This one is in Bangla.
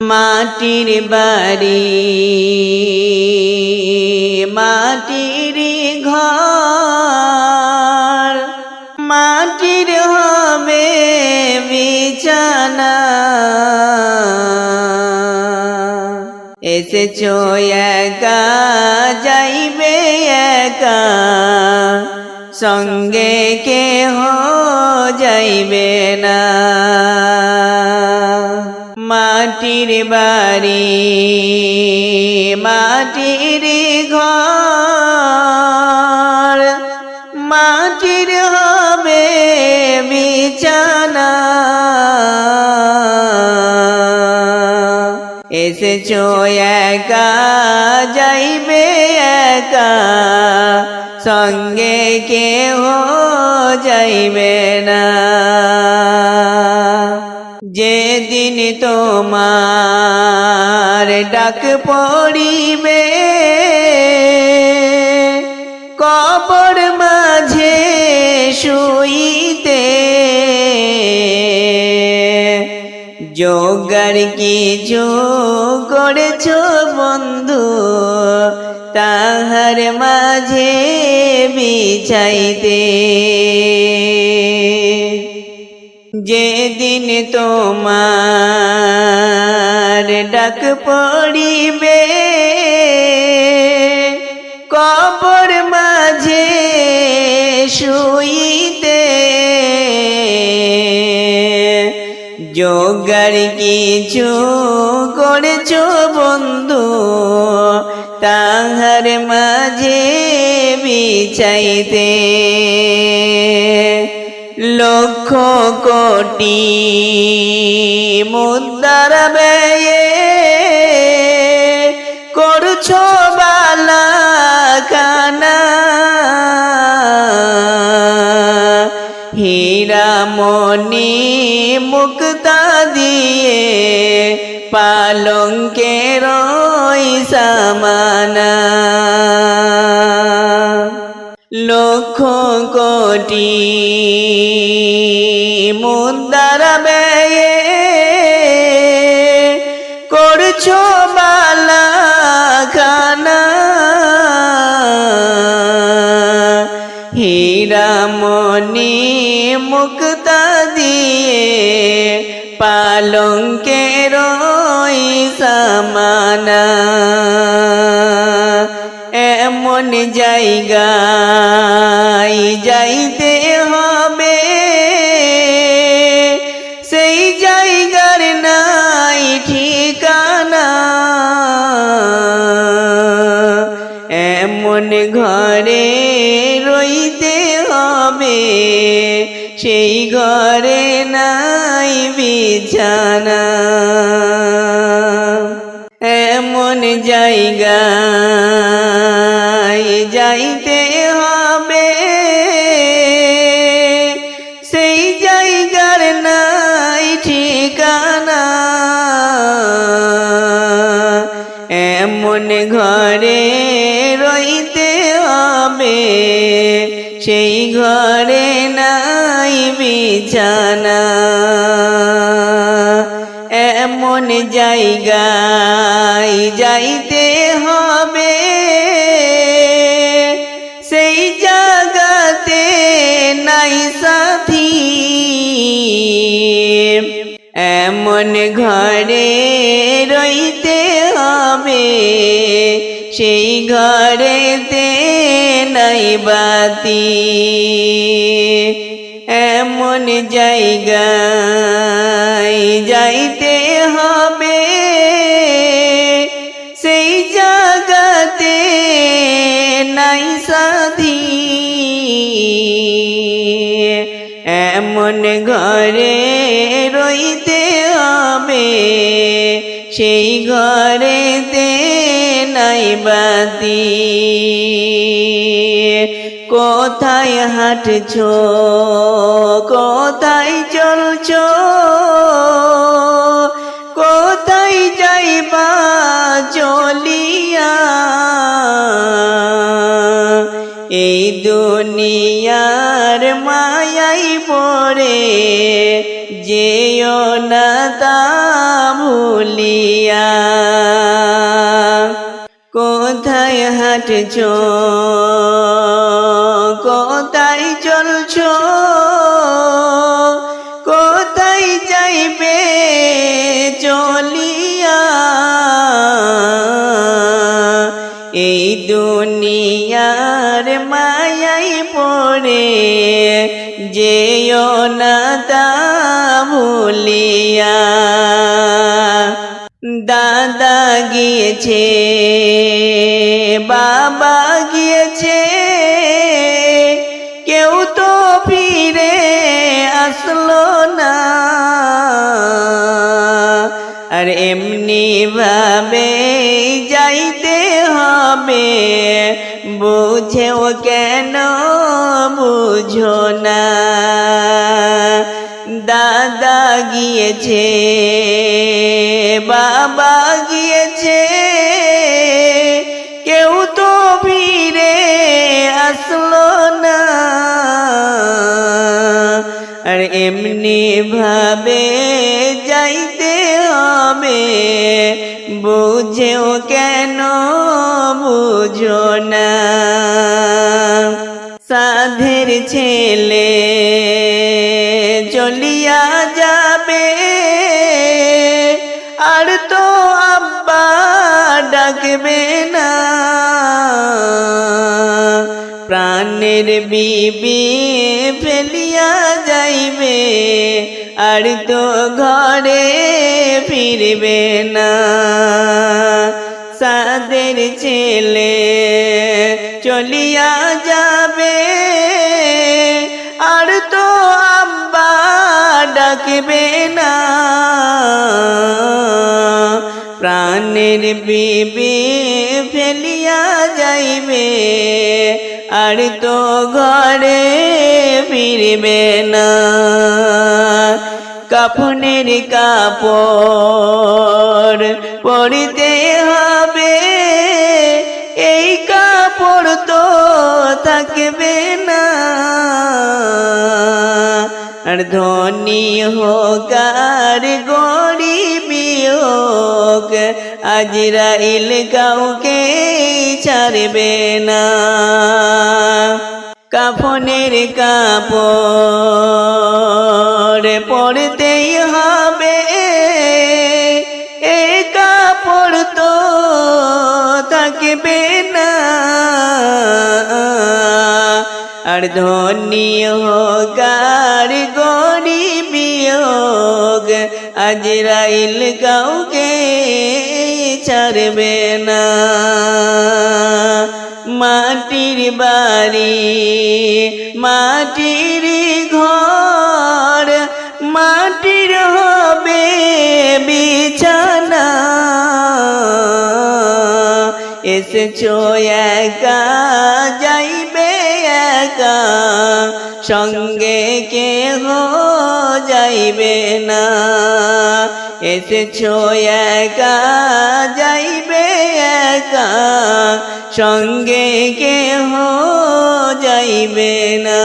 মাটির বাড়ি, মাটির ঘর, মাটির হবে বিছানা। এসেছ একা, যাইবে একা, সঙ্গে কেহ যাইবে না। মাটির বাড়ি, মাটির ঘর। মাটির হবে বিছানা। এসেছ একা, যাইবে একা। সঙ্গে কেহ যাইবে না। তোমার ডাক পড়িবে। কবর মাঝে শুইতে যোগার কিছু করেছ বন্ধু তাহার মাঝে বিছাইতে। যেদিন তোমার ডাক পড়িবে কবর মাঝে শুইতে যোগার কিছু করেছ বন্ধু তাহার মাঝে বিছাইতে। লক্ষ কোটি মুদ্রার ব্যয়ে করছ বালা কানা হীরা মনি মুক্তা দিয়ে পালঙ্কের সামানা। লক্ষ কোটি মুদ্রার ব্যয়ে করছ বালা খানা হীরা মনি মুক্তা দিয়ে পালঙ্কের সামানা। এমন জায়গায় ঘরে নাই বিছানা। এমন জায়গায় যাইতে হবে। সেই জায়গার নাই ঠিকানা। এমন ঘরে রইতে হবে। সেই ঘরে নাই বিছানা এমন জায়গায় যাইতে হবে। সেই জায়গাতে নাই সাথী। এমন ঘরে রইতে হবে। সেই ঘরেতে নাই বাতি। এমন জায়গায় যাইতে হবে। সেই জায়গাতে নাই সাথী এমন ঘরে রইতে হবে। সেই ঘরেতে নাই বাতি। কোথায় হাঁটছ? কোথায় চলছ? কোথায় যাইবা চলিয়া? এই দুনিয়ার মায়াই পরে যেও না তা ভুলিয়া। কোথায় হাঁটছ? তা ভুলিয়া দাদা গিয়েছে বাবা গিয়েছে কেউ তো ফিরে আসলো না। গিয়েছে বাবা গিয়েছে, কেউ তো ফিরে আসলো না। আর এমনি ভাবে যাইতে হবে, বুঝেও কেন বুঝো না। সাধের ছেলে চলিয়া আব্বা ডাকবে না। প্রাণের বিবি ফেলিয়া যাইবে, আর তো ঘরে ফিরবে না। সাদের ছেলে চলিয়া প্রাণের বিবি ফেলিয়া যাইবে, আর তো ঘরে ফিরবে না। কাফনের কাপড় পরিতে হবে, এই কাপড় তো থাকবে না। আর ধনী হোক, আর গরিবি হোক আজরাইল কাউকে ছাড়বে না। কাফনের কাপড় পড়তেই হবে। এ কাপড় তো থাকবে না। আর ধনী হোক আর গরিবি হোক আজরাইল কাউকে ছাড়বে না। মাটির বাড়ি মাটির ঘর মাটির হবে বিছানা। এসেছ সঙ্গে কে হো যাইবে না। এসে একা যাইবে একা। সঙ্গে কে কেহ যাইবে না।